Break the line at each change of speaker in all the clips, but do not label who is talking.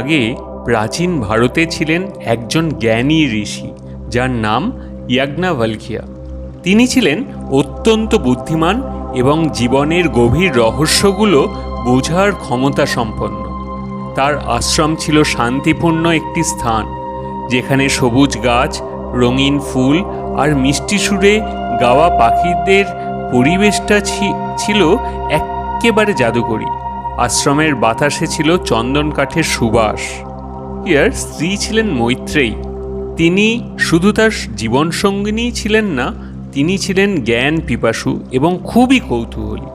আগে প্রাচীন ভারতে ছিলেন একজন জ্ঞানী ঋষি, যার নাম ইয়াজ্ঞাভালকিয়া। তিনি ছিলেন অত্যন্ত বুদ্ধিমান এবং জীবনের গভীর রহস্যগুলো বোঝার ক্ষমতা সম্পন্ন। তার আশ্রম ছিল শান্তিপূর্ণ একটি স্থান, যেখানে সবুজ গাছ, রঙিন ফুল আর মিষ্টি সুরে গাওয়া পাখিদের পরিবেশটা ছিল একেবারে জাদুকরী। আশ্রমের বাতাসে ছিল চন্দন কাঠের সুবাস। ইয়ার স্ত্রী ছিলেন মৈত্রেয়ী। তিনি শুধু তার জীবনসঙ্গিনী ছিলেন না, তিনি ছিলেন জ্ঞান পিপাসু এবং খুবই কৌতূহলী।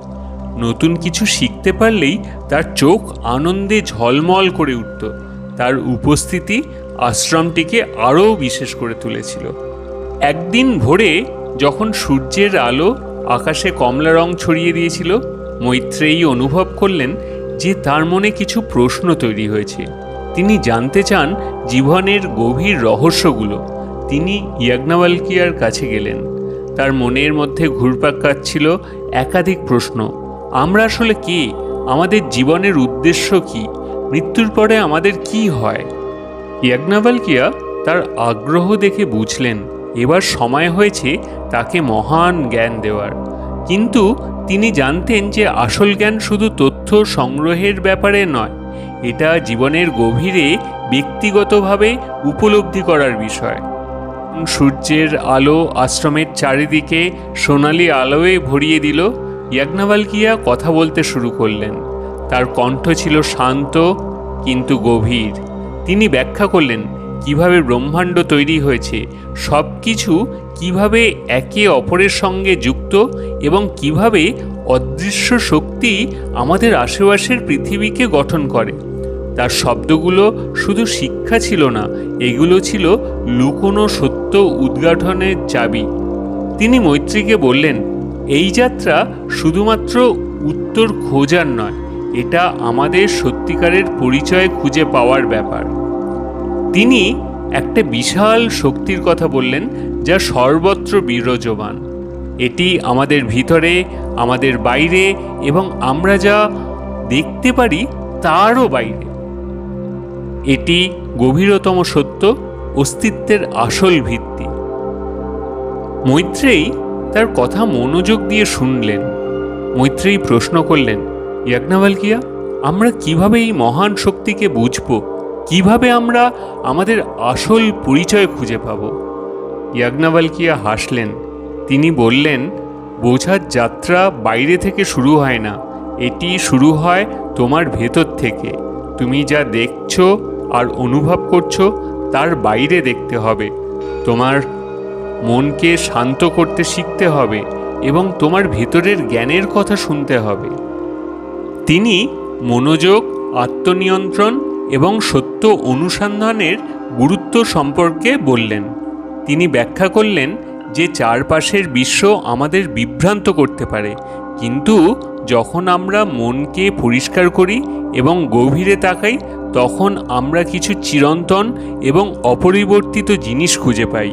নতুন কিছু শিখতে পারলেই তার চোখ আনন্দে ঝলমল করে উঠত। তার উপস্থিতি আশ্রমটিকে আরও বিশেষ করে তুলেছিল। একদিন ভোরে যখন সূর্যের আলো আকাশে কমলা রং ছড়িয়ে দিয়েছিল, মৈত্রেয়ী অনুভব করলেন যে তার মনে কিছু প্রশ্ন তৈরি হয়েছে। তিনি জানতে চান জীবনের গভীর রহস্যগুলো। তিনি ইয়াজ্ঞাবালকিয়ার কাছে গেলেন। তার মনের মধ্যে ঘুরপাক কাটছিল একাধিক প্রশ্ন। আমরা আসলে কে? আমাদের জীবনের উদ্দেশ্য কি? মৃত্যুর পরে আমাদের কি হয়? ইয়াজ্ঞাবালকিয়া তার আগ্রহ দেখে বুঝলেন, এবার সময় হয়েছে তাকে মহান জ্ঞান দেওয়ার। কিন্তু তিনি জানতেন যে আসল জ্ঞান শুধু তথ্য সংগ্রহের ব্যাপারে নয়, এটা জীবনের গভীরে ব্যক্তিগতভাবে উপলব্ধি করার বিষয়। সূর্যের আলো আশ্রমের চারিদিকে সোনালি আলোয় ভরিয়ে দিল ইয়াজ্ঞাবালকিয়া কথা বলতে শুরু করলেন। তার কণ্ঠ ছিল শান্ত কিন্তু গভীর। তিনি ব্যাখ্যা করলেন, কীভাবে ব্রহ্মাণ্ড তৈরি হয়েছে সব কিছু কীভাবে একে অপরের সঙ্গে যুক্ত এবং কীভাবে অদৃশ্য শক্তি আমাদের আশেপাশের পৃথিবীকে গঠন করে। তার শব্দগুলো শুধু শিক্ষা ছিল না, এগুলো ছিল লুকোনো সত্য উদ্ঘাটনের চাবি। তিনি মৈত্রীকে বললেন, এই যাত্রা শুধুমাত্র উত্তর খোঁজার নয়, এটা আমাদের সত্যিকারের পরিচয় খুঁজে পাওয়ার ব্যাপার। তিনি একটা বিশাল শক্তির কথা বললেন, যা সর্বত্র বিরাজমান। এটি আমাদের ভিতরে, আমাদের বাইরে এবং আমরা যা দেখতে পারি তারও বাইরে। এটি গভীরতম সত্য, অস্তিত্বের আসল ভিত্তি। মৈত্রেয়ী তার কথা মনোযোগ দিয়ে শুনলেন। মৈত্রেয়ী প্রশ্ন করলেন ইয়াজ্ঞাবালকিয়া আমরা কীভাবে এই মহান শক্তিকে বুঝব? কীভাবে আমরা আমাদের আসল পরিচয় খুঁজে পাব? ইয়াজ্ঞাবালকিয়া হাসলেন তিনি বললেন, বোঝার যাত্রা বাইরে থেকে শুরু হয় না। এটি শুরু হয় তোমার ভেতর থেকে। তুমি যা দেখছ আর অনুভব করছ, তার বাইরে দেখতে হবে। তোমার মনকে শান্ত করতে শিখতে হবে এবং তোমার ভেতরের জ্ঞানের কথা শুনতে হবে। তিনি মনোযোগ, আত্মনিয়ন্ত্রণ এবং সত্য অনুসন্ধানের গুরুত্ব সম্পর্কে বললেন। তিনি ব্যাখ্যা করলেন যে চারপাশের বিশ্ব আমাদের বিভ্রান্ত করতে পারে। কিন্তু যখন আমরা মনকে পরিষ্কার করি এবং গভীরে তাকাই, তখন আমরা কিছু চিরন্তন এবং অপরিবর্তিত জিনিস খুঁজে পাই।